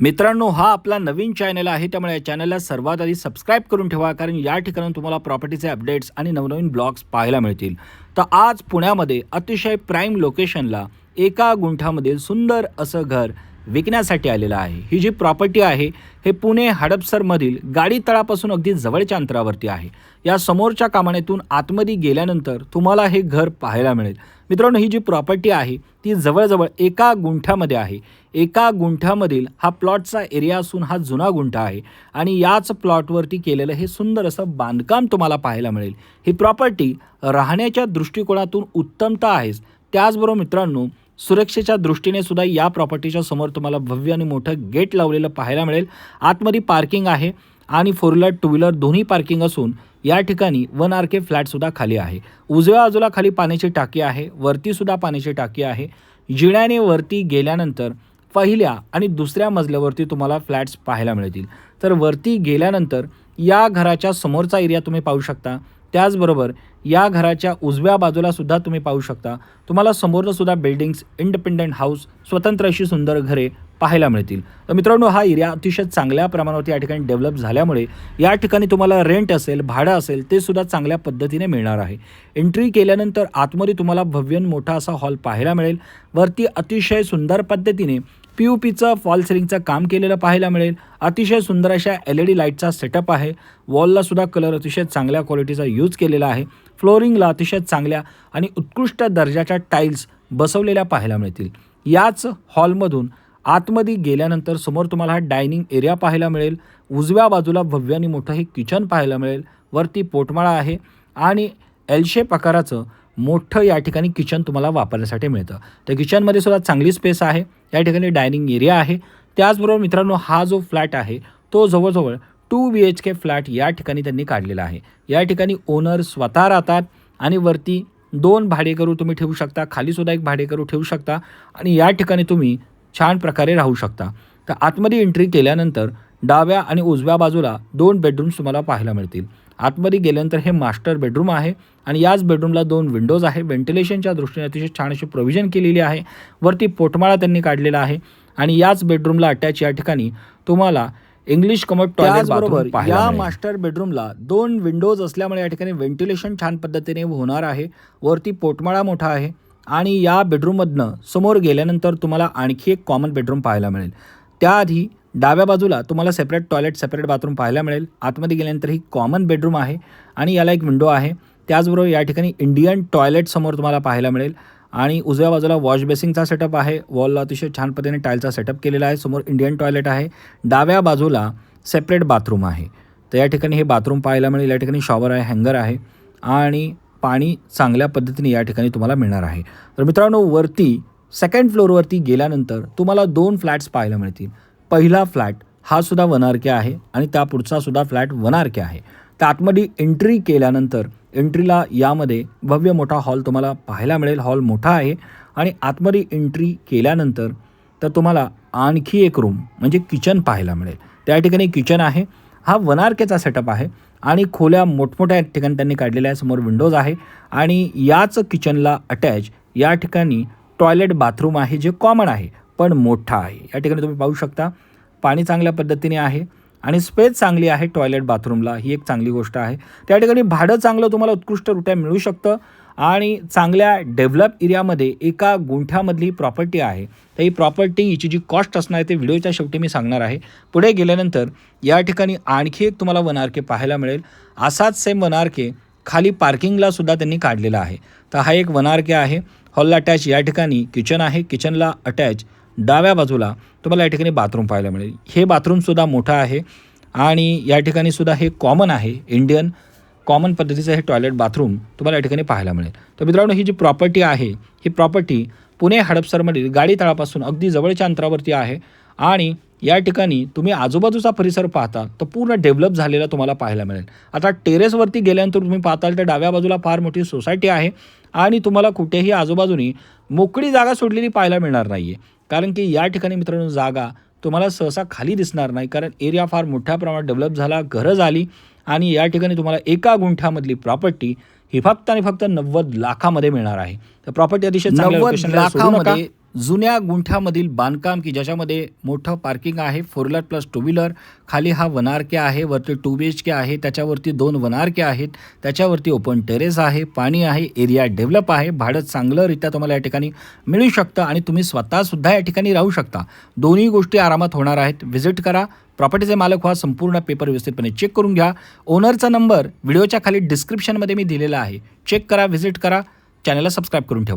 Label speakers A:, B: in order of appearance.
A: मित्रांनो हा आपला नवीन चॅनल आहे त्यामुळे या चॅनलला सर्वात आधी सबस्क्राईब करून ठेवा कारण या ठिकाणी तुम्हाला प्रॉपर्टीचे अपडेट्स आणि नवनवीन ब्लॉग्स पाहायला मिळतील. तर आज पुण्यामध्ये अतिशय प्राईम लोकेशनला एका गुंठामधील सुंदर असं घर विकण्यासाठी आलेलं आहे. ही जी प्रॉपर्टी आहे हे पुणे हडपसरमधील गाडी तळापासून अगदी जवळच्या अंतरावरती आहे. या समोरच्या कामानेतून आतमध्ये गेल्यानंतर तुम्हाला हे घर पाहायला मिळेल. मित्रांनो ही जी प्रॉपर्टी आहे ती जवळजवळ एका गुंठ्यामध्ये आहे. एका गुंठ्यामधील हा प्लॉटचा एरिया असून हा जुना गुंठा आहे आणि याच प्लॉटवरती केलेलं हे सुंदर असं बांधकाम तुम्हाला पाहायला मिळेल. ही प्रॉपर्टी राहण्याच्या दृष्टिकोनातून उत्तमता आहेच त्याचबरोबर मित्रांनो सुरक्षेच्या दृष्टीने सुद्धा या प्रॉपर्टीच्या समोर तुम्हाला भव्य आणि मोठं गेट लावलेलं पाहायला मिळेल. आतमध्ये पार्किंग आहे आणि फोर व्हीलर टू व्हीलर दोन्ही पार्किंग असून या ठिकाणी वन आर के फ्लॅटसुद्धा खाली आहे. उजव्या बाजूला खाली पाण्याची टाकी आहे वरतीसुद्धा पाण्याची टाकी आहे. जिण्याने वरती गेल्यानंतर पहिल्या आणि दुसऱ्या मजल्यावरती तुम्हाला फ्लॅट्स पाहायला मिळतील. तर वरती गेल्यानंतर या घराच्या समोरचा एरिया तुम्ही पाहू शकता. त्याचबरोबर या घराच्या उजव्या बाजूला सुद्धा तुम्ही पाहू शकता. तुम्हाला समोरनं सुद्धा बिल्डिंग्स इंडिपेंडंट हाऊस स्वतंत्र अशी सुंदर घरे पाहायला मिळतील. तर मित्रांनो हा एरिया अतिशय चांगल्या प्रमाणावरती या ठिकाणी डेव्हलप झाल्यामुळे या ठिकाणी तुम्हाला रेंट असेल भाडं असेल ते सुद्धा चांगल्या पद्धतीने मिळणार आहे. एंट्री केल्यानंतर आतमध्ये तुम्हाला भव्य मोठा असा हॉल पाहायला मिळेल. वरती अतिशय सुंदर पद्धतीने पी यू पीचं फॉल सिलिंगचं काम केलेलं पाहायला मिळेल. अतिशय सुंदर अशा एल ई डी लाईटचा सेटअप आहे. वॉलला सुद्धा कलर अतिशय चांगल्या क्वालिटीचा यूज केलेला आहे. फ्लोरिंगला अतिशय चांगल्या आणि उत्कृष्ट दर्जाच्या टाईल्स बसवलेल्या पाहायला मिळतील. याच हॉलमधून आतमध्ये गेल्यानंतर समोर तुम्हाला हा डायनिंग एरिया पाहायला मिळेल. उजव्या बाजूला भव्य आणि मोठं हे किचन पाहायला मिळेल. वरती पोटमाळा आहे आणि एलशेप आकाराचं मोठं या ठिकाणी किचन तुम्हाला वापरण्यासाठी मिळतं. त्या किचनमध्ये सुद्धा चांगली स्पेस आहे. या ठिकाणी डायनिंग एरिया आहे. त्याचबरोबर मित्रांनो हा जो फ्लॅट आहे तो जवळजवळ two B H K flat या ठिकाणी त्यांनी काढलेला आहे. या ठिकाणी ओनर स्वतः राहतात आणि वरती दोन भाडेकरू तुम्ही ठेवू शकता. खालीसुद्धा एक भाडेकरू ठेवू शकता आणि या ठिकाणी तुम्ही छान प्रकारे राहू शकता. तर आतमध्ये एंट्री केल्यानंतर डाव्या आणि उजव्या बाजूला दोन बेडरूम्स तुम्हाला पाहायला मिळतील. आतमध्ये गेल्यानंतर हे मास्टर बेडरूम आहे आणि याच बेडरूमला दोन विंडोज आहे. व्हेंटिलेशनच्या दृष्टीने अतिशय छान अशी प्रोव्हिजन केलेली आहे. वरती पोटमाळा त्यांनी काढलेला आहे आणि याच बेडरूमला अटॅच या ठिकाणी तुम्हाला इंग्लिश कमोड टॉयलेट बरोबर या मास्टर बेडरूमला दोन विंडोज असल्यामुळे या ठिकाणी व्हेंटिलेशन छान पद्धतीने होणार आहे. वरती पोटमाळा मोठा आहे. आणि या बेडरूममधनं समोर गेल्यानंतर तुम्हाला आणखी एक कॉमन बेडरूम पाहायला मिळेल. त्याआधी डाव्या बाजूला तुम्हाला सेपरेट टॉयलेट सेपरेट बाथरूम पाहायला मिळेल. आतमध्ये गेल्यानंतर ही कॉमन बेडरूम आहे आणि याला एक विंडो आहे. त्याचबरोबर या ठिकाणी इंडियन टॉयलेट समोर तुम्हाला पाहायला मिळेल. आणि उजव्या बाजूला वॉश बेसिंगचा सेटअप आहे. वॉलला अतिशय छान पद्धतीने टाईलचा सेटअप केलेला आहे. समोर इंडियन टॉयलेट आहे. डाव्या बाजूला सेपरेट बाथरूम आहे. तर या ठिकाणी हे बाथरूम पाहायला मिळेल. या ठिकाणी शॉवर आहे हँगर आहे. आणि पाणी चांगल्या पद्धतीने या ठिकाणी तुम्हाला मिळणार आहे. तर मित्रांनो वरती सेकंड फ्लोअरवरती गेल्यानंतर तुम्हाला दोन फ्लॅट्स पाहायला मिळतील. पहिला फ्लॅट हा सुद्धा वनारके आहे आणि त्या पुढचा सुद्धा फ्लॅट वनारके आहे. तर आतमध्ये एंट्री केल्यानंतर एंट्रीला यामध्ये भव्य मोठा हॉल तुम्हाला पाहायला मिळेल. हॉल मोठा आहे आणि आतमध्ये एंट्री केल्यानंतर तर तुम्हाला आणखी एक रूम म्हणजे किचन पाहायला मिळेल. त्या ठिकाणी किचन आहे. हा वन आर केचा सेटअप आहे आणि खोल्या मोठमोठ्या ठिकाणी त्यांनी काढलेल्या आहे समोर विंडोज आहे आणि याच किचनला अटॅच या ठिकाणी टॉयलेट बाथरूम आहे जे कॉमन आहे पण मोठा आहे. या ठिकाणी तुम्ही पाहू शकता पाणी चांगल्या पद्धतीने आहे आणि स्पेस चांगली आहे टॉयलेट बाथरूमला ही एक चांगली गोष्ट आहे. त्या ठिकाणी भाडं चांगलं तुम्हाला उत्कृष्टरित्या मिळू शकतं. आणि चांगल्या डेव्हलप एरियामध्ये एका गुंठ्यामधली प्रॉपर्टी आहे. तर ही प्रॉपर्टी हिची जी कॉस्ट असणार आहे ते व्हिडिओच्या शेवटी मी सांगणार आहे. पुढे गेल्यानंतर या ठिकाणी आणखी एक तुम्हाला वनारके पाहायला मिळेल. असाच सेम वनारके खाली पार्किंगला सुद्धा त्यांनी काढलेला आहे. तर हा एक वनारके आहे. हॉलला अटॅच या ठिकाणी किचन आहे. किचनला अटॅच डाव्या बाजूला तुम्हाला या ठिकाणी बाथरूम पाहायला मिळेल. हे बाथरूमसुद्धा मोठं आहे. आणि या ठिकाणी सुद्धा हे कॉमन आहे. इंडियन कॉमन पद्धतीचं हे टॉयलेट बाथरूम तुम्हाला या ठिकाणी पाहायला मिळेल. तर मित्रांनो ही जी प्रॉपर्टी आहे ही प्रॉपर्टी पुणे हडपसरमधील गाडी तळापासून अगदी जवळच्या अंतरावरती आहे आणि या ठिकाणी तुम्ही आजूबाजूचा परिसर पाहता तर पूर्ण डेव्हलप झालेला तुम्हाला पाहायला मिळेल. आता टेरेसवरती गेल्यानंतर तुम्ही पाहताल तर डाव्या बाजूला फार मोठी सोसायटी आहे आणि तुम्हाला कुठेही आजूबाजूनी मोकळी जागा सोडलेली पाहायला मिळणार नाही आहे कारण की या ठिकाणी मित्रांनो जागा तुम्हाला सहसा खाली दिसणार नाही कारण एरिया फार मोठ्या प्रमाणात डेव्हलप झाला घरं झाली आणि या ठिकाणी तुम्हाला एका गुंठ्यामधली प्रॉपर्टी ही फक्त आणि फक्त नव्वद लाखामध्ये मिळणार आहे. तर प्रॉपर्टी अतिशय चांगल्या जुन्या गुंठ्यामधील बांधकाम की ज्याच्यामध्ये मोठं पार्किंग आहे four wheeler plus two wheeler खाली हा वनारके आहे वरती टू बी एच के आहे त्याच्यावरती दोन वनारके आहेत त्याच्यावरती ओपन टेरेस आहे पाणी आहे एरिया डेव्हलप आहे. भाडं चांगलंरित्या तुम्हाला या ठिकाणी मिळू शकतं आणि तुम्ही स्वतःसुद्धा या ठिकाणी राहू शकता. दोन्ही गोष्टी आरामात होणार आहेत. व्हिजिट करा. प्रॉपर्टीचे मालक व्हा संपूर्ण पेपर व्यवस्थितपणे चेक करून घ्या. ओनरचा नंबर व्हिडिओच्या खाली डिस्क्रिप्शनमध्ये मी दिलेला आहे. चेक करा व्हिजिट करा. चॅनलला सबस्क्राईब करून ठेवा.